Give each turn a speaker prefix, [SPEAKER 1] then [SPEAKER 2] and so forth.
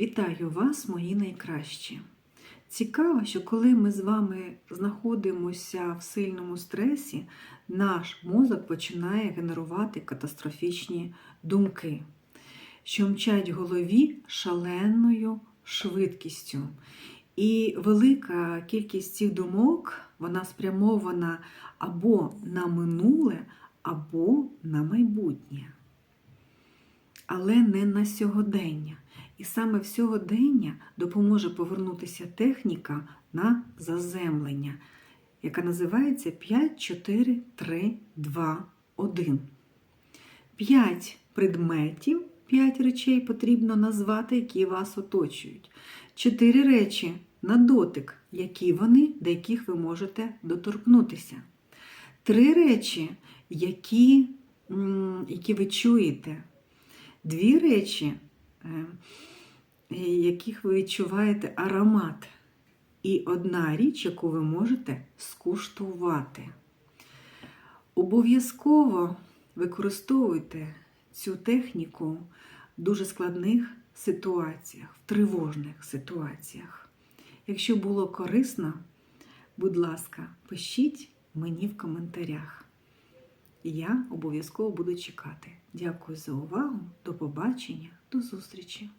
[SPEAKER 1] Вітаю вас, мої найкращі. Цікаво, що коли ми з вами знаходимося в сильному стресі, наш мозок починає генерувати катастрофічні думки, що мчать голові шаленою швидкістю. І велика кількість цих думок вона спрямована або на минуле, або на майбутнє. Але не на сьогодення. І саме в сьогодення допоможе повернутися техніка на заземлення, яка називається 5, 4, 3, 2, 1. П'ять предметів, п'ять речей потрібно назвати, які вас оточують. Чотири речі на дотик, які вони, до яких ви можете доторкнутися. Три речі, які, які ви чуєте. Дві речі, е, яких ви відчуваєте аромат. І одна річ, яку ви можете скуштувати. Обов'язково використовуйте цю техніку в дуже складних ситуаціях, в тривожних ситуаціях. Якщо було корисно, будь ласка, пишіть мені в коментарях. Я обов'язково буду чекати. Дякую за увагу. До побачення, до зустрічі!